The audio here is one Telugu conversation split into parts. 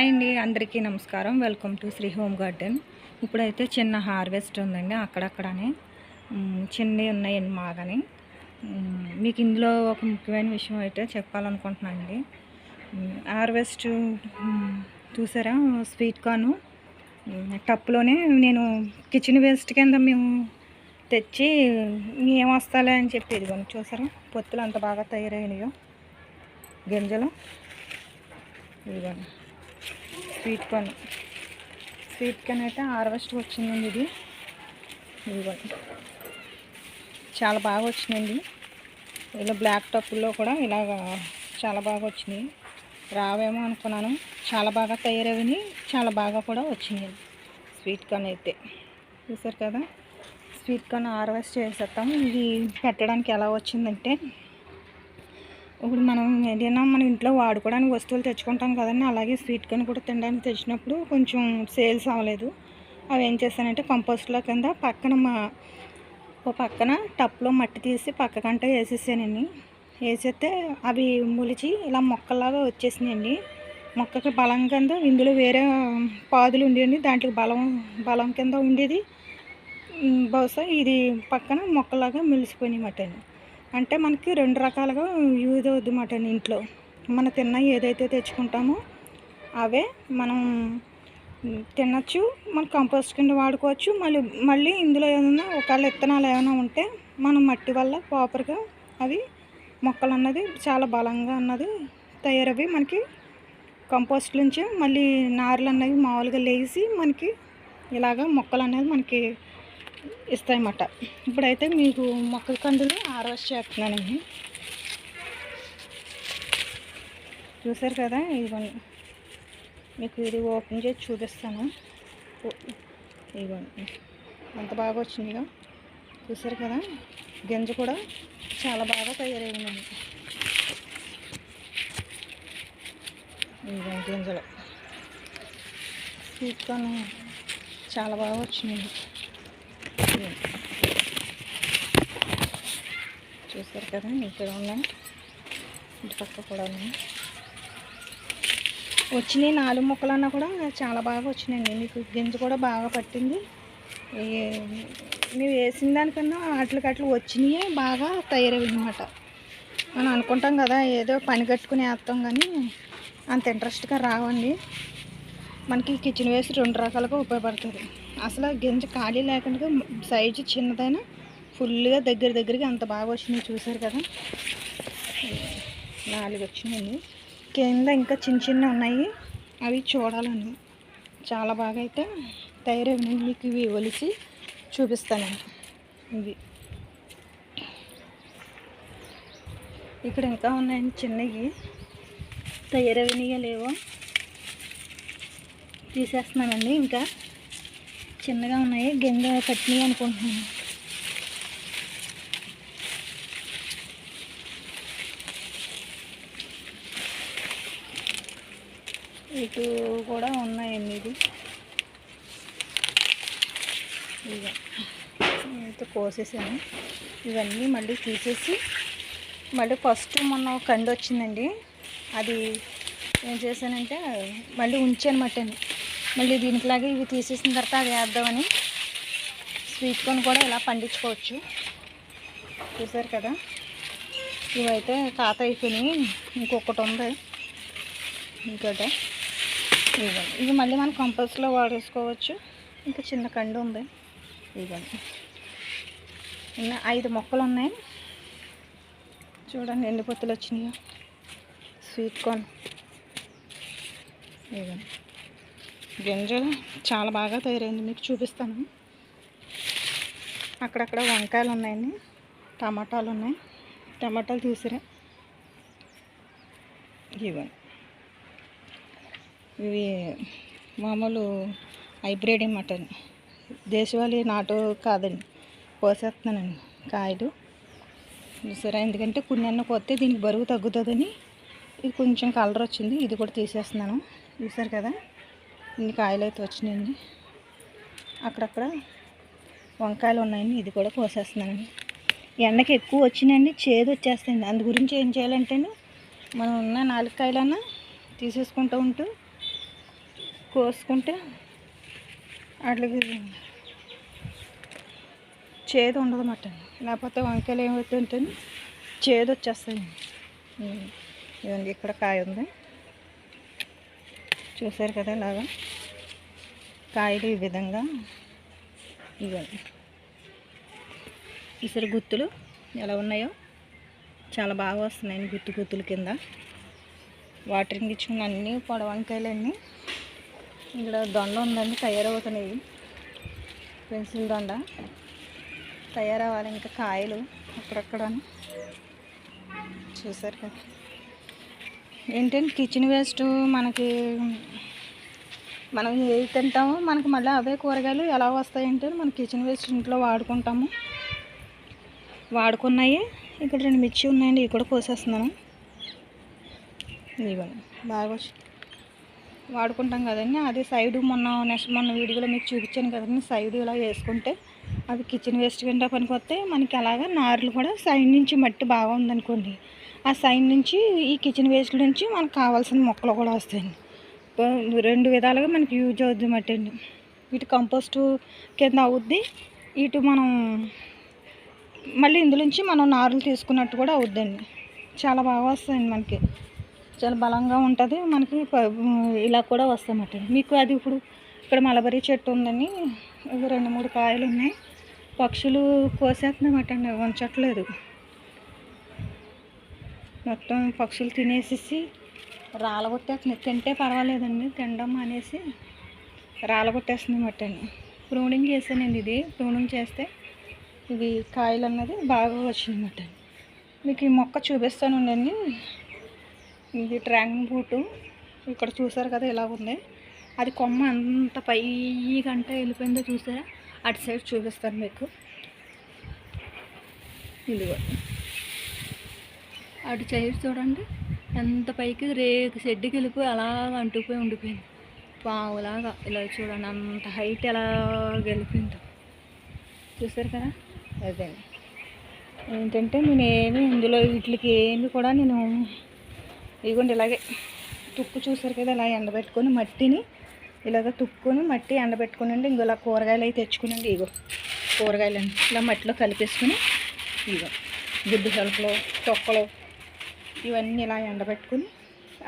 హాయ్ అండి అందరికీ నమస్కారం. Welcome to Shri home garden. ఇప్పుడైతే చిన్న హార్వెస్ట్ ఉందండి అక్కడక్కడనే. చిన్నవి ఉన్నాయండి మాగాని. మీకు ఇందులో ఒక ముఖ్యమైన విషయం అయితే చెప్పాలనుకుంటున్నానండి హార్వెస్ట్ చూసారా? స్వీట్ కార్ను. టప్లోనే నేను కిచెన్ వేస్ట్ కింద మేము తెచ్చి ఏం వస్తాలే అని చెప్పి ఇదిగోండి చూసారా? పొత్తులు అంత బాగా తయారైనయో. గింజలు. ఇదిగోండి. స్వీట్ కార్న్ స్వీట్ కార్న్ అయితే హార్వెస్ట్ వచ్చిందండి ఇది. ఇదిగోండి చాలా బాగా వచ్చిందండి. ఇలా బ్లాక్ టప్పుల్లో కూడా ఇలాగ చాలా బాగా వచ్చినాయి. రావేమో అనుకున్నాను. చాలా బాగా తయారవిని చాలా బాగా కూడా వచ్చినాయి. స్వీట్ కార్న్ అయితే. చూసారు కదా? స్వీట్ కార్న్ హార్వెస్ట్ చేసేస్తాం ఇది పెట్టడానికి ఎలా వచ్చిందంటే ఇప్పుడు మనం ఏదైనా మన ఇంట్లో వాడుకోవడానికి వస్తువులు తెచ్చుకుంటాం కదండి అలాగే స్వీట్ కానీ కూడా తినడానికి తెచ్చినప్పుడు కొంచెం సేల్స్ అవ్వలేదు. అవి ఏం చేస్తానంటే కంపోస్ట్లో కింద పక్కన మా ఓ పక్కన టప్లో మట్టి తీసి పక్కకంటే వేసేసానండి వేసేస్తే అవి మొలిచి ఇలా మొక్కలాగా వచ్చేసినాయండి. మొక్కకి బలం కింద ఇందులో వేరే పాదులు ఉండేయండి దాంట్లో బలం బలం కింద ఉండేది. బహుశా ఇది పక్కన మొక్కలాగా మెలిసిపోయినాయి అండి అంటే మనకి రెండు రకాలుగా యూజ్ అవుద్ది మాట ఇంట్లో. మన తిన్న ఏదైతే తెచ్చుకుంటామో అవే మనం తినచ్చు మన కంపోస్ట్ కింద వాడుకోవచ్చు. మళ్ళీ మళ్ళీ ఇందులో ఏమైనా ఒకవేళ విత్తనాలు ఏమైనా ఉంటే మనం మట్టి వల్ల ప్రాపర్గా అవి మొక్కలు అన్నది చాలా బలంగా అన్నది తయారవి మనకి కంపోస్ట్ నుంచి మళ్ళీ నారులు అన్నవి మామూలుగా లేచి మనకి ఇలాగ మొక్కలు అనేది మనకి ఇస్తాయన్నమాట. ఇప్పుడైతే మీకు మొక్కల కందులు హార్వెస్ట్ చేస్తున్నానండి. చూసారు కదా ఇదిగోండి. మీకు ఇది ఓపెన్ చేసి చూపిస్తాను. ఓ- ఇదిగోండి. ఎంత బాగా వచ్చిందిగా. చూసారు కదా గింజ కూడా చాలా బాగా తయారైందండి. ఇదిగోండి గింజలు. స్వీట్ చాలా బాగా వచ్చినాయి చూసారు కదా ఇక్కడ ఉన్నాయి ఇటు పక్క కూడా ఉన్నాయి. వచ్చినాయి నాలుగు మొక్కలన్నా కూడా చాలా బాగా వచ్చినాయండి. మీకు గింజ కూడా బాగా పట్టింది. మేము వేసిన దానికన్నా వాటికి అట్లు వచ్చినాయే బాగా తయారవి అనమాట మనం అనుకుంటాం కదా ఏదో పని కట్టుకుని వేస్తాం కానీ అంత ఇంట్రెస్ట్గా రావండి. మనకి కిచెన్ వేస్ట్ రెండు రకాలుగా ఉపయోగపడుతుంది. అసలు గింజ ఖాళీ లేకుండా సైజు చిన్నదైనా ఫుల్గా దగ్గర దగ్గరికి అంత బాగా వచ్చినాయి చూసారు కదా. నాలుగు వచ్చినాయండి కింద ఇంకా చిన్న చిన్న ఉన్నాయి. అవి చూడాలని. చాలా బాగా అయితే తయారైనాయి మీకు ఇవి ఒలిసి చూపిస్తానండి ఇవి. ఇక్కడ ఇంకా ఉన్నాయండి చిన్నవి. తయారైనయో లేవో తీసేస్తున్నానండి. ఇంకా చిన్నగా ఉన్నాయి. గింజ కట్టినాయి అనుకుంటున్నాను. ఇటు కూడా ఉన్నాయండి ఇది అయితే కోసేసాను. ఇవన్నీ మళ్ళీ తీసేసి మళ్ళీ ఫస్ట్ మొన్న కండి వచ్చిందండి. అది ఏం చేశానంటే మళ్ళీ ఉంచానమాట మళ్ళీ దీనికిలాగే ఇవి తీసేసిన తర్వాత అది వేద్దామని స్వీట్ కార్న్ కూడా ఇలా పండించుకోవచ్చు. చూసారు కదా? ఇవైతే కాత అయిపోయినాయి. ఇంకొకటి ఉంది. ఇంకోటి. ఇవ్వండి ఇవి మళ్ళీ మనం కంపల్స్లో వాడేసుకోవచ్చు. ఇంకా చిన్న కండు ఉంది. ఇవ్వండి ఇంకా ఐదు మొక్కలు ఉన్నాయి. చూడండి ఎన్ని పొత్తులు వచ్చినాయో. స్వీట్ కార్న్ ఇవ్వండి గింజలు చాలా బాగా తయారైంది. మీకు చూపిస్తాను. అక్కడక్కడ వంకాయలు ఉన్నాయండి. టమాటాలు ఉన్నాయి. టమాటాలు చూసిరా ఇవ్వండి ఇవి మామూలు హైబ్రిడ్ మటన్. దేశవాళీ నాటు కాదండి కోసేస్తున్నానండి కాయలు. చూసారా ఎందుకంటే కొన్ని అన్న కొత్త దీనికి బరువు తగ్గుతుందని ఇది కొంచెం కలర్ వచ్చింది ఇది కూడా తీసేస్తున్నాను. చూసారు కదా ఇన్ని కాయలు అయితే వచ్చినాయండి. అక్కడక్కడ వంకాయలు ఉన్నాయండి ఇది కూడా కోసేస్తున్నానండి. ఎండకి ఎక్కువ వచ్చినాయండి చేదు వచ్చేస్తాయండి అందు గురించి ఏం చేయాలంటే మనం ఉన్న నాలుగు కాయలన్నా తీసేసుకుంటూ ఉంటూ కోసుకుంటే వాటికి చేదు ఉండదు అన్నమాట లేకపోతే వంకాయలు ఏమవుతుంటే చేదు వచ్చేస్తాయి. ఇదండి ఇక్కడ కాయ ఉంది. చూసారు కదా ఇలాగా? కాయలు ఈ విధంగా ఇవ్వండి ఇసరు గుత్తులు ఎలా ఉన్నాయో? చాలా బాగా వస్తున్నాయండి గుత్తు గుత్తుల కింద. వాటరింగ్ ఇచ్చుకున్న అన్ని పొడవంకాయలన్నీ ఇక్కడ దొండ ఉందండి తయారవుతున్నాయి. పెన్సిల్ దొండ. తయారవ్వాలి ఇంకా కాయలు అక్కడక్కడ చూసారు కదా. ఏంటంటే కిచెన్ వేస్ట్ మనకి మనం ఏది తింటామో మనకి మళ్ళీ అవే కూరగాయలు ఎలా వస్తాయంటే మనం కిచెన్ వేస్ట్ ఇంట్లో వాడుకుంటాము. వాడుకున్నాయి. ఇక్కడ రెండు మిర్చి ఉన్నాయండి ఇవి కూడా కోసేస్తున్నాను. ఇవ్వండి బాగా వచ్చి వాడుకుంటాం కదండి. అది సైడ్ మొన్న నెక్స్ట్ మొన్న వీడియోలో మీకు చూపించాను కదండి. సైడ్ ఇలా వేసుకుంటే అవి కిచెన్ వేస్ట్ కింద పనికి మనకి అలాగా నారులు కూడా సైడ్ నుంచి మట్టి బాగా ఉందనుకోండి. ఆ సైడ్ నుంచి ఈ కిచెన్ వేస్ట్ నుంచి మనకు కావాల్సిన మొక్కలు కూడా వస్తాయండి. రెండు విధాలుగా మనకి యూజ్ అవుద్ది మట్టి అండి. ఇటు కంపోస్ట్ కింద అవుద్ది. ఇటు మనం మళ్ళీ ఇందులోంచి మనం నారులు తీసుకున్నట్టు కూడా అవుద్దండి. చాలా బాగా వస్తాయండి మనకి. చాలా బలంగా ఉంటుంది. మనకి ఇలా కూడా వస్తామట మీకు అది ఇప్పుడు ఇక్కడ మలబరీ చెట్టు ఉందని రెండు మూడు కాయలు ఉన్నాయి. పక్షులు కోసేస్తున్నామట అండి. ఉంచట్లేదు మొత్తం పక్షులు తినేసేసి రాలగొట్టేస్తున్నాయి తింటే పర్వాలేదండి. తినడం అనేసి రాలగొట్టేస్తుంది అన్నమాట ప్రూనింగ్ చేశానండి ఇది. ప్రూనింగ్ చేస్తే ఇవి కాయలు అన్నది బాగా వచ్చిందన్నమాట మీకు ఈ మొక్క చూపిస్తాను ఉండండి ఇది డ్రాగన్ ఫ్రూట్ ఇక్కడ చూసారు కదా ఇలా ఉంది. అది కొమ్మ అంత పైగంట వెళ్ళిపోయిందో చూసారా అటు సైడ్ చూపిస్తాను మీకు. ఇదిగో. అటు సైడ్ చూడండి ఎంత పైకి రేకు షెడ్కి వెళ్ళిపోయి అలా అంటుకుపోయి ఉండిపోయింది. పావులాగా ఇలా చూడండి అంత హైట్ ఎలా వెళ్ళిపోయిందో చూసారు కదా? అదే. ఏంటంటే నేను ఇందులో వీటికి ఏమి కూడా నేను ఇదిగోండి ఇలాగే తుక్కు చూసారు కదా ఇలా ఎండబెట్టుకొని మట్టిని ఇలాగ తుక్కుని మట్టి ఎండబెట్టుకునండి. ఇంకో ఇలా కూరగాయలు అయితే తెచ్చుకునండి. ఇగో కూరగాయలండి ఇలా మట్టిలో కలిపేసుకుని ఇగో గుడ్డు సలుపులు తొక్కలు ఇవన్నీ ఇలా ఎండబెట్టుకుని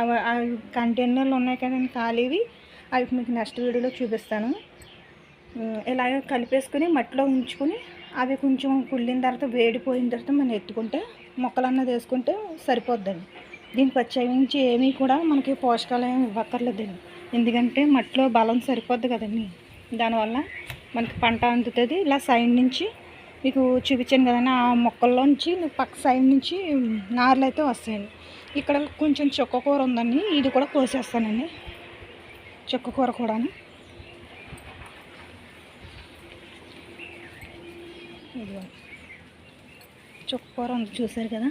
అవి అవి కంటైనర్లు ఉన్నాయి కదండి ఖాళీవి అవి మీకు నెక్స్ట్ వీడియోలో చూపిస్తాను. ఇలాగ కలిపేసుకుని మట్టిలో ఉంచుకుని అవి కొంచెం కుళ్ళిన తర్వాత వేడిపోయిన తర్వాత మనం ఎత్తుకుంటే మొక్కలన్నది వేసుకుంటే సరిపోద్దండి. దీనికి ప్రత్యేకించి ఏమీ కూడా మనకి పోషకాలు ఏమి ఇవ్వక్కర్లేదండి. ఎందుకంటే మట్టిలో బలం సరిపోద్ది కదండి. దానివల్ల మనకి పంట అందుతుంది. ఇలా సైడ్ నుంచి మీకు చూపించాను కదండి. ఆ మొక్కల్లోంచి పక్క సైడ్ నుంచి నార్లు అయితే వస్తాయండి. ఇక్కడ కొంచెం చుక్కకూర ఉందండి. ఇది కూడా కోసేస్తానండి. చుక్కకూర కూడాను. చొక్క కూర ఉంది. చూసారు కదా?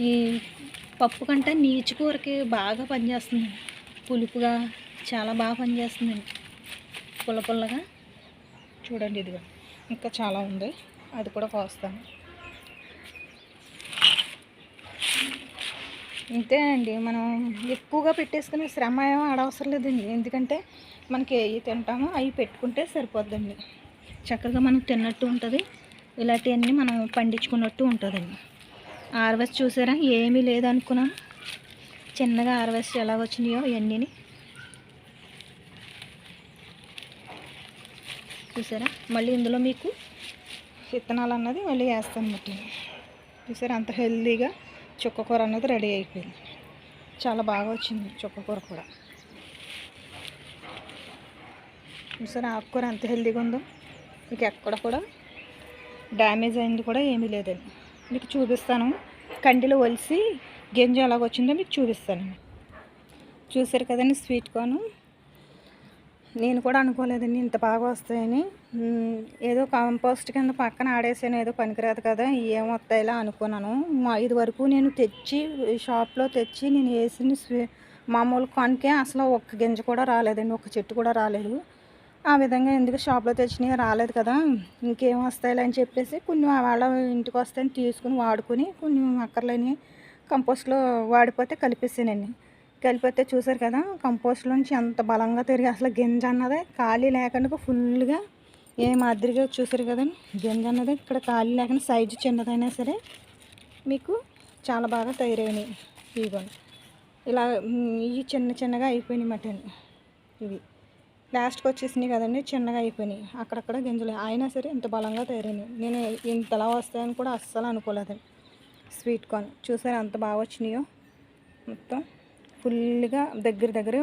ఈ పప్పు కంటే నీచు కూరకి బాగా పనిచేస్తుంది. పులుపుగా చాలా బాగా పనిచేస్తుందండి పుల్ల పుల్లగా చూడండి ఇదిగో ఇంకా చాలా ఉంది. అది కూడా కోస్తాను ఇంతే అండి మనం ఎక్కువగా పెట్టేసుకునే శ్రమ ఏమో ఆడవసరం లేదండి. ఎందుకంటే మనకి ఏవి తింటామో అవి పెట్టుకుంటే సరిపోద్దండి. చక్కగా మనం తిన్నట్టు ఉంటుంది. ఇలాంటివన్నీ మనం పండించుకున్నట్టు ఉంటుందండి. హార్వెస్ట్ చూసారా? ఏమీ లేదనుకున్నాం చిన్నగా హార్వెస్ట్ ఎలా వచ్చినాయో ఇవన్నీ చూసారా? మళ్ళీ ఇందులో మీకు విత్తనాలు అన్నది మళ్ళీ వేస్తాను అన్నమాట చూసారా? అంత హెల్తీగా చుక్కకూర అన్నది రెడీ అయిపోయింది. చాలా బాగా వచ్చింది చుక్కకూర కూడా. చూసారా? ఆకుకూర ఎంత హెల్తీగా ఉందో. మీకు ఎక్కడ కూడా డ్యామేజ్ అయింది కూడా ఏమీ లేదండి. మీకు చూపిస్తాను. కండిలో ఒలిసి గింజ ఎలాగొచ్చిందో మీకు చూపిస్తాను. చూసారు కదండి స్వీట్ కార్న్? నేను కూడా అనుకోలేదండి ఇంత బాగా వస్తాయని. ఏదో కంపోస్ట్ కింద పక్కన ఆడేసాను ఏదో పనికిరాదు కదా ఏమొస్తాయిలా అనుకున్నాను. మా ఇది వరకు నేను తెచ్చి షాప్లో తెచ్చి నేను వేసిన స్వీ మామూలు కాన్కే అసలు ఒక్క గింజ కూడా రాలేదండి ఒక్క చెట్టు కూడా రాలేదు. ఆ విధంగా ఎందుకు షాప్లో తెచ్చినవి రాలేదు కదా ఇంకేం వస్తాయిలే అని చెప్పేసి కొన్ని వాళ్ళ ఇంటికి వస్తాయని తీసుకుని వాడుకొని కొన్ని అక్కర్లేని కంపోస్ట్లో వాడిపోతే కలిపేసానండి. కలిపితే చూసారు కదా కంపోస్ట్లోంచి ఎంత బలంగా తిరిగి అసలు గింజ అన్నదే ఖాళీ లేకుండా ఫుల్గా ఏ మాదిరిగా చూసారు కదా గింజ అన్నది ఇక్కడ ఖాళీ లేకుండా సైజు చిన్నదైనా సరే మీకు చాలా బాగా తయారైనాయి ఇవి ఇలా ఇవి చిన్న చిన్నగా అయిపోయినాయి మటన్ ఇవి. లాస్ట్కి వచ్చేసినాయి కదండి చిన్నగా అయిపోయినాయి. అక్కడక్కడ గింజలు. అయినా సరే ఇంత బలంగా తయారైనాయి. నేను ఇంతలా వస్తాయని కూడా అస్సలు అనుకోలేదు. Sweet corn. చూసారా అంత బాగా వచ్చినాయో? మొత్తం ఫుల్గా దగ్గర దగ్గర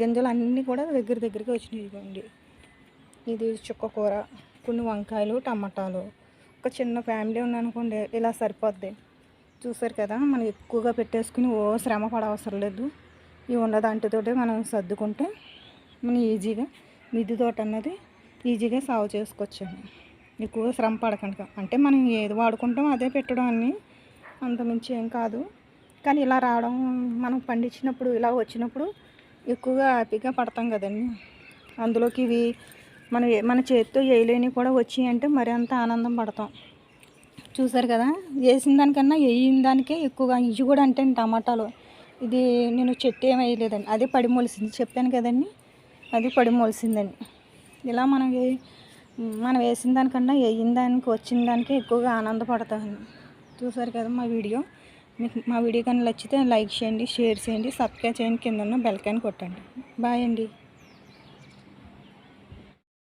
గింజలు అన్నీ కూడా దగ్గర దగ్గరికి వచ్చినాయి ఇదిగోండి. ఇది చుక్క కూర కొన్ని వంకాయలు టమాటాలు. ఒక చిన్న ఫ్యామిలీ ఉందనుకోండి ఇలా సరిపోద్ది. చూసారు కదా మనం ఎక్కువగా పెట్టేసుకుని ఓ శ్రమ పడవసరం లేదు. ఇవి ఉన్న దాంట్తోటే మనం సర్దుకుంటే మనం ఈజీగా మిద్దె తోట అన్నది ఈజీగా సాగు చేసుకోవచ్చండి ఎక్కువ శ్రమ పడకుండా అంటే మనం ఏది వాడుకుంటాం అదే పెట్టడం అన్ని అంతమించి ఏం కాదు. కానీ ఇలా రావడం మనం పండించినప్పుడు ఇలా వచ్చినప్పుడు ఎక్కువగా హ్యాపీగా పడతాం కదండి. అందులోకి ఇవి మన మన చేతితో వేయలేని కూడా వచ్చి అంటే మరి అంత ఆనందం పడతాం. చూసారు కదా వేసిన దానికన్నా వేయిన దానికే ఎక్కువగా ఇవి కూడా అంటే టమాటాలు. ఇది నేను చెట్టు ఏం వేయలేదండి అదే పడి మొలిసింది. చెప్పాను కదండి అది పడి మొలిసిందండి. ఇలా మనం మనం వేసిన దానికన్నా వేయిన దానికి వచ్చిన దానికే ఎక్కువగా ఆనందపడతామండి. చూసారు కదా మా వీడియో? మీకు మా వీడియో కానీ నచ్చితే లైక్ చేయండి షేర్ చేయండి సబ్స్క్రైబ్ చేయండి కింద ఉన్న బెల్ కొట్టండి. బాయ్ అండి.